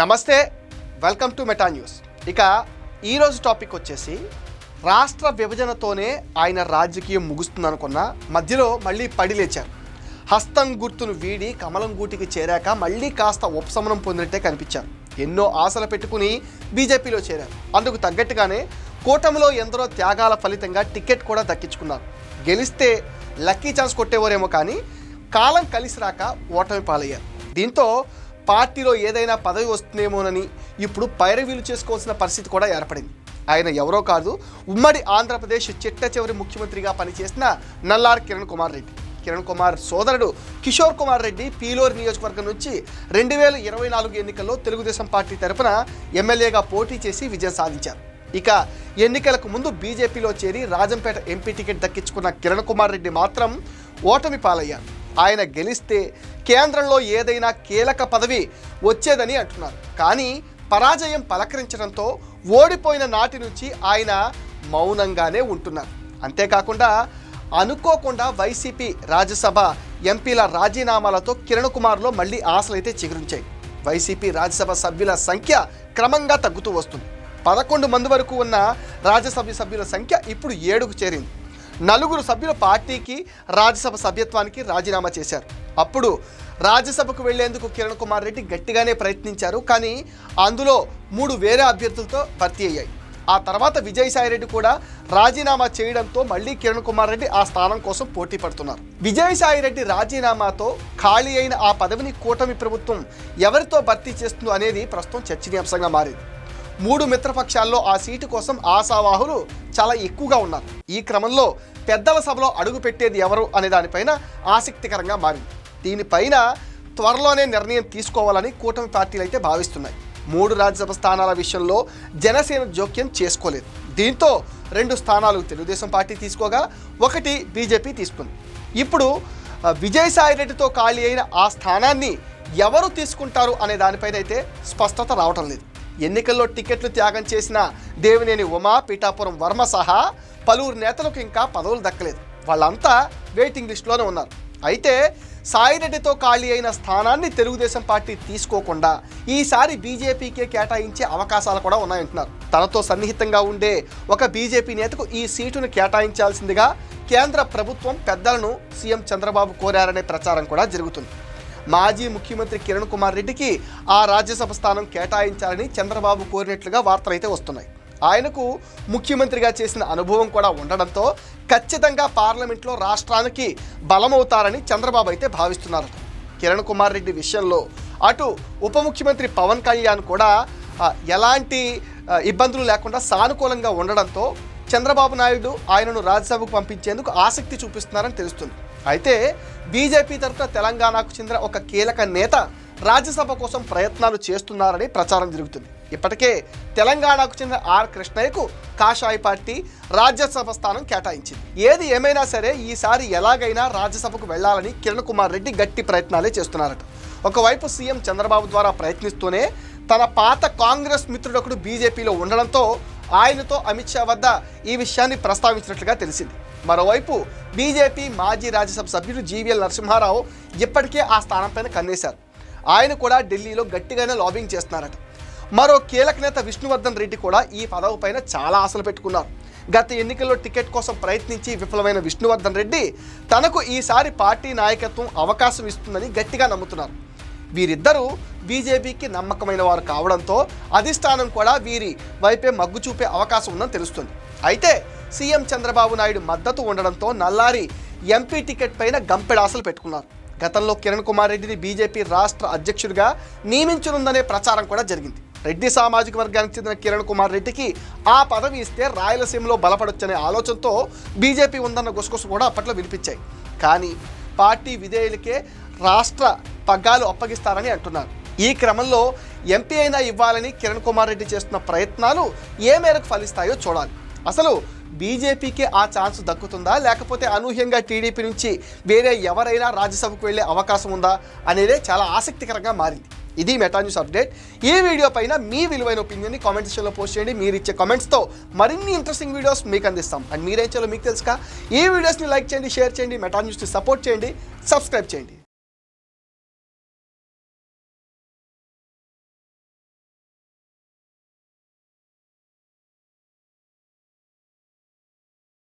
నమస్తే welcome to meta news. ఇక ఈరోజు టాపిక్ వచ్చేసి రాష్ట్ర విభజనతోనే ఆయన రాజకీయం ముగుస్తుందనుకున్న మధ్యలో మళ్ళీ పడి లేచారు. హస్తం గుర్తును వీడి కమలం గూటికి చేరాక మళ్ళీ కాస్త ఉపశమనం పొందినట్టే కనిపించారు. ఎన్నో ఆశలు పెట్టుకుని బీజేపీలో చేరారు. అందుకు తగ్గట్టుగానే కూటమిలో ఎందరో త్యాగాల ఫలితంగా టికెట్ కూడా దక్కించుకున్నారు. గెలిస్తే లక్కీ ఛాన్స్ కొట్టేవారేమో కానీ కాలం కలిసి రాక ఓటమి పాలయ్యారు. దీంతో పార్టీలో ఏదైనా పదవి వస్తుందేమోనని ఇప్పుడు పైరవీలు చేసుకోవాల్సిన పరిస్థితి కూడా ఏర్పడింది. ఆయన ఎవరో కాదు ఉమ్మడి ఆంధ్రప్రదేశ్ చిట్ట చివరి ముఖ్యమంత్రిగా పనిచేసిన నల్లార్ కిరణ్ కుమార్ రెడ్డి. కిరణ్ కుమార్ సోదరుడు కిషోర్ కుమార్ రెడ్డి పీలోర్ నియోజకవర్గం నుంచి రెండు వేల ఇరవై నాలుగు ఎన్నికల్లో తెలుగుదేశం పార్టీ తరపున ఎమ్మెల్యేగా పోటీ చేసి విజయం సాధించారు. ఇక ఎన్నికలకు ముందు బీజేపీలో చేరి రాజంపేట ఎంపీ టికెట్ దక్కించుకున్న కిరణ్ కుమార్ రెడ్డి మాత్రం ఓటమి పాలయ్యారు. ఆయన గెలిస్తే కేంద్రంలో ఏదైనా కీలక పదవి వచ్చేదని అంటున్నారు. కానీ పరాజయం పలకరించడంతో ఓడిపోయిన నాటి నుంచి ఆయన మౌనంగానే ఉంటున్నారు. అంతేకాకుండా అనుకోకుండా వైసీపీ రాజ్యసభ ఎంపీల రాజీనామాలతో కిరణ్ కుమార్లో మళ్ళీ ఆశలైతే చిగురించాయి. వైసీపీ రాజ్యసభ సభ్యుల సంఖ్య క్రమంగా తగ్గుతూ వస్తుంది. పదకొండు మంది వరకు ఉన్న రాజ్యసభ సభ్యుల సంఖ్య ఇప్పుడు ఏడుకు చేరింది. నలుగురు సభ్యుల పార్టీకి రాజ్యసభ సభ్యత్వానికి రాజీనామా చేశారు. అప్పుడు రాజ్యసభకు వెళ్ళేందుకు కిరణ్ కుమార్ రెడ్డి గట్టిగానే ప్రయత్నించారు కానీ అందులో మూడు వేరే అభ్యర్థులతో భర్తీ అయ్యాయి. ఆ తర్వాత విజయసాయి రెడ్డి కూడా రాజీనామా చేయడంతో మళ్ళీ కిరణ్ కుమార్ రెడ్డి ఆ స్థానం కోసం పోటీ పడుతున్నారు. విజయసాయి రెడ్డి రాజీనామాతో ఖాళీ అయిన ఆ పదవిని కూటమి ప్రభుత్వం ఎవరితో భర్తీ చేస్తుందో అనేది ప్రస్తుతం చర్చనీయాంశంగా మారింది. మూడు మిత్రపక్షాల్లో ఆ సీటు కోసం ఆశావాహులు చాలా ఎక్కువగా ఉన్నారు. ఈ క్రమంలో పెద్దల సభలో అడుగు పెట్టేది ఎవరు అనే దానిపైన ఆసక్తికరంగా మారింది. దీనిపైన త్వరలోనే నిర్ణయం తీసుకోవాలని కూటమి పార్టీలు అయితే భావిస్తున్నాయి. మూడు రాజ్యసభ స్థానాల విషయంలో జనసేన జోక్యం చేసుకోలేదు. దీంతో రెండు స్థానాలు తెలుగుదేశం పార్టీ తీసుకోగా ఒకటి బీజేపీ తీసుకుంది. ఇప్పుడు విజయసాయి రెడ్డితో ఖాళీ అయిన ఆ స్థానాన్ని ఎవరు తీసుకుంటారు అనే దానిపైన అయితే స్పష్టత రావటం లేదు. ఎన్నికల్లో టికెట్లు త్యాగం చేసిన దేవినేని ఉమా పీఠాపురం వర్మ సహా పలువురు నేతలకు ఇంకా పదవులు దక్కలేదు. వాళ్ళంతా వెయిటింగ్ లిస్టులోనే ఉన్నారు. అయితే సాయిరెడ్డితో ఖాళీ అయిన స్థానాన్ని తెలుగుదేశం పార్టీ తీసుకోకుండా ఈసారి బీజేపీకే కేటాయించే అవకాశాలు కూడా ఉన్నాయంటున్నారు. తనతో సన్నిహితంగా ఉండే ఒక బీజేపీ నేతకు ఈ సీటును కేటాయించాల్సిందిగా కేంద్ర ప్రభుత్వం పెద్దలను సీఎం చంద్రబాబు కోరారనే ప్రచారం కూడా జరుగుతుంది. మాజీ ముఖ్యమంత్రి కిరణ్ కుమార్ రెడ్డికి ఆ రాజ్యసభ స్థానం కేటాయించాలని చంద్రబాబు కోరినట్లుగా వార్తలైతే వస్తున్నాయి. ఆయనకు ముఖ్యమంత్రిగా చేసిన అనుభవం కూడా ఉండడంతో ఖచ్చితంగా పార్లమెంట్లో రాష్ట్రానికి బలమవుతారని చంద్రబాబు అయితే భావిస్తున్నారట. కిరణ్ కుమార్ రెడ్డి విషయంలో అటు ఉప ముఖ్యమంత్రి పవన్ కళ్యాణ్ కూడా ఎలాంటి ఇబ్బందులు లేకుండా సానుకూలంగా ఉండడంతో చంద్రబాబు నాయుడు ఆయనను రాజ్యసభకు పంపించేందుకు ఆసక్తి చూపిస్తున్నారని తెలుస్తుంది. అయితే బీజేపీ తరఫున తెలంగాణకు చెందిన ఒక కీలక నేత రాజ్యసభ కోసం ప్రయత్నాలు చేస్తున్నారని ప్రచారం జరుగుతుంది. ఇప్పటికే తెలంగాణకు చెందిన ఆర్ కృష్ణయ్యకు కాషాయ పార్టీ రాజ్యసభ స్థానం కేటాయించింది. ఏది ఏమైనా సరే ఈసారి ఎలాగైనా రాజ్యసభకు వెళ్ళాలని కిరణ్ కుమార్ రెడ్డి గట్టి ప్రయత్నాలే చేస్తున్నారట. ఒకవైపు సీఎం చంద్రబాబు ద్వారా ప్రయత్నిస్తూనే తన పాత కాంగ్రెస్ మిత్రుడొకడు బీజేపీలో ఉండడంతో ఆయనతో అమిత్ షా వద్ద ఈ విషయాన్ని ప్రస్తావించినట్లుగా తెలిసింది. మరోవైపు బీజేపీ మాజీ రాజ్యసభ సభ్యులు జీవీఎల్ నరసింహారావు ఇప్పటికే ఆ స్థానంపైన కన్నేశారు. ఆయన కూడా ఢిల్లీలో గట్టిగానే లాబింగ్ చేస్తున్నారట. మరో కీలక నేత విష్ణువర్ధన్ రెడ్డి కూడా ఈ పదవి పైన చాలా ఆశలు పెట్టుకున్నారు. గత ఎన్నికల్లో టికెట్ కోసం ప్రయత్నించి విఫలమైన విష్ణువర్ధన్ రెడ్డి తనకు ఈసారి పార్టీ నాయకత్వం అవకాశం ఇస్తుందని గట్టిగా నమ్ముతున్నారు. వీరిద్దరూ బీజేపీకి నమ్మకమైన వారు కావడంతో అధిష్టానం కూడా వీరి వైపే మగ్గు చూపే అవకాశం ఉందని తెలుస్తుంది. అయితే సీఎం చంద్రబాబు నాయుడు మద్దతు ఉండడంతో నల్లారి ఎంపీ టికెట్ పైన గంపెడాసలు పెట్టుకున్నారు. గతంలో కిరణ్ కుమార్ రెడ్డిని బీజేపీ రాష్ట్ర అధ్యక్షుడిగా నియమించనుందనే ప్రచారం కూడా జరిగింది. రెడ్డి సామాజిక వర్గానికి చెందిన కిరణ్ కుమార్ రెడ్డికి ఆ పదవి ఇస్తే రాయలసీమలో బలపడొచ్చనే ఆలోచనతో బీజేపీ ఉందన్న గుసగుస కూడా అప్పట్లో వినిపించాయి. కానీ పార్టీ విధేయులకే రాష్ట్ర పగ్గాలు అప్పగిస్తారని అంటున్నారు. ఈ క్రమంలో ఎంపీ అయినా ఇవ్వాలని కిరణ్ కుమార్ రెడ్డి చేస్తున్న ప్రయత్నాలు ఏ మేరకు ఫలిస్తాయో చూడాలి. అసలు బీజేపీకి ఆ ఛాన్స్ దక్కుతుందా? లేకపోతే అనూహ్యంగా టీడీపీ నుంచి వేరే ఎవరైనా రాజ్యసభకు వెళ్ళే అవకాశం ఉందా? అనేదే చాలా ఆసక్తికరంగా మారింది. ఇది మెటా న్యూస్ అప్డేట్. ఈ వీడియో పైన మీ విలువైన ఒపీనియన్ని కామెంట్ సెక్షన్లో పోస్ట్ చేయండి. మీరు ఇచ్చే కామెంట్స్తో మరిన్ని ఇంట్రెస్టింగ్ వీడియోస్ మీకు అందిస్తాం. అండ్ మీరేం చేయాలో మీకు తెలుసుక ఈ వీడియోస్ని లైక్ చేయండి షేర్ చేయండి మెటా న్యూస్ని సపోర్ట్ చేయండి సబ్స్క్రైబ్ చేయండి.